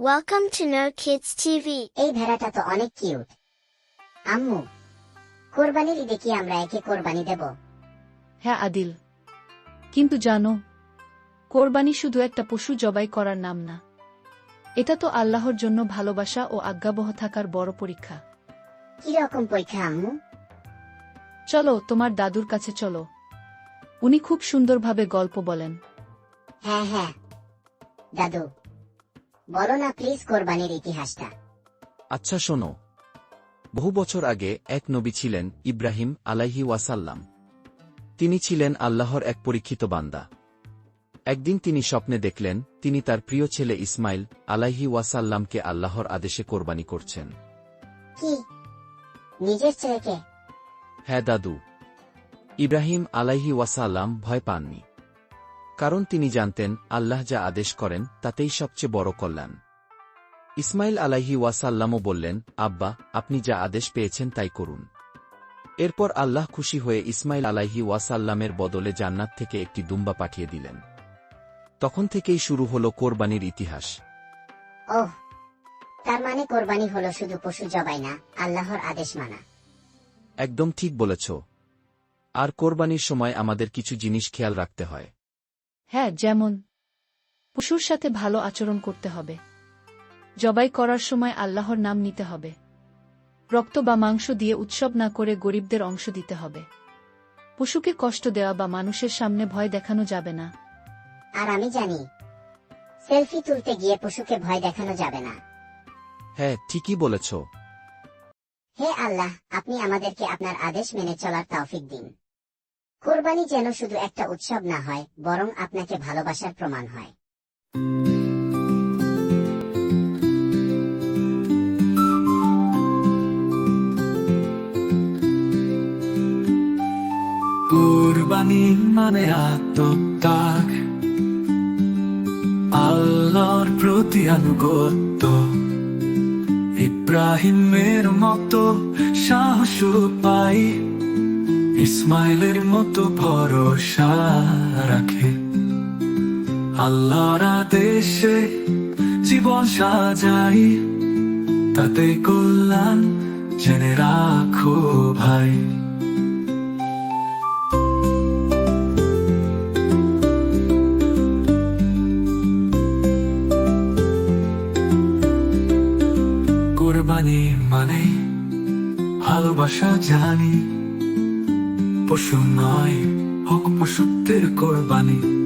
Welcome to No Kids TV. এই ভেড়াটা তো অনেক কিউট। আম্মু কোরবানির ঈদে কি আমরা একে কোরবানি দেব? হ্যাঁ আদিল। কিন্তু জানো কোরবানি শুধু একটা পশু জবাই করার নাম না। এটা তো আল্লাহর জন্য ভালোবাসা ও আজ্ঞাবহ থাকার বড় পরীক্ষা। কি রকম পরীক্ষা আম্মু? চলো তোমার দাদুর কাছে চলো। উনি খুব সুন্দরভাবে গল্প বলেন। হ্যাঁ হ্যাঁ। দাদু বলো না প্লিজ কোরবানির ইতিহাসটা। আচ্ছা শোনো। বহু বছর আগে এক নবী ছিলেন ইব্রাহিম আলাইহি ওয়াসাল্লাম। তিনি ছিলেন আল্লাহর এক পরীক্ষিত বান্দা। একদিন তিনি স্বপ্নে দেখলেন তিনি তার প্রিয় ছেলে ইসমাইল আলাইহি ওয়াসাল্লামকে আল্লাহর আদেশে কোরবানি করছেন। নিজের ছেলেকে? হ্যাঁ দাদু। ইব্রাহিম আলাইহি ওয়াসাল্লাম ভয় পাননি। কারণ তিনি জানতেন আল্লাহ যা আদেশ করেন তাতেই সবচেয়ে বড় কল্যাণ। ইসমাইল আলাইহি ওয়াসাল্লামও বললেন আব্বা আপনি যা আদেশ পেয়েছেন তাই করুন। এরপর আল্লাহ খুশি হয়ে ইসমাইল আলাইহি ওয়াসাল্লামের বদলে জান্নাত থেকে একটি দুম্বা পাঠিয়ে দিলেন। তখন থেকেই শুরু হল কোরবানির ইতিহাস। ওহ তার মানে কোরবানি হলো শুধু পশু জবাই না আল্লাহর আদেশ মানা। একদম ঠিক বলেছ। আর কোরবানির সময় আমাদের কিছু জিনিস খেয়াল রাখতে হয়। হ্যাঁ যেমন। পশুর সাথে ভালো আচরণ করতে হবে। জবাই করার সময় আল্লাহর নাম নিতে হবে। রক্ত বা মাংস দিয়ে উৎসব না করে গরিবদের অংশ দিতে হবে। পশুকে কষ্ট দেওয়া বা মানুষের সামনে ভয় দেখানো যাবে না। আর আমি জানি সেলফি তুলতে গিয়ে পশুকে ভয় দেখানো যাবে না। হ্যাঁ ঠিকই বলেছ। হে আল্লাহ আপনি আমাদেরকে আপনার আদেশ মেনে চলার তৌফিক দিন। কোরবানি যেন শুধু একটা উৎসব না হয়, বরং আপনাকে ভালোবাসার প্রমাণ হয়। কোরবানি মানে আত্মত্যাগ। আল্লাহর প্রতি আনুগত্য। ইব্রাহিমের মতো সাহস পাই। ইসমাইলের মতো ভরসা রাখে। আল্লাহর আদেশে জীবন সাজাই। তাতে কল্যাণ জেনে রাখো ভাই। কোরবানি মানে ভালোবাসা জানি। পশু নয় হোক পশুত্বের কোরবানি।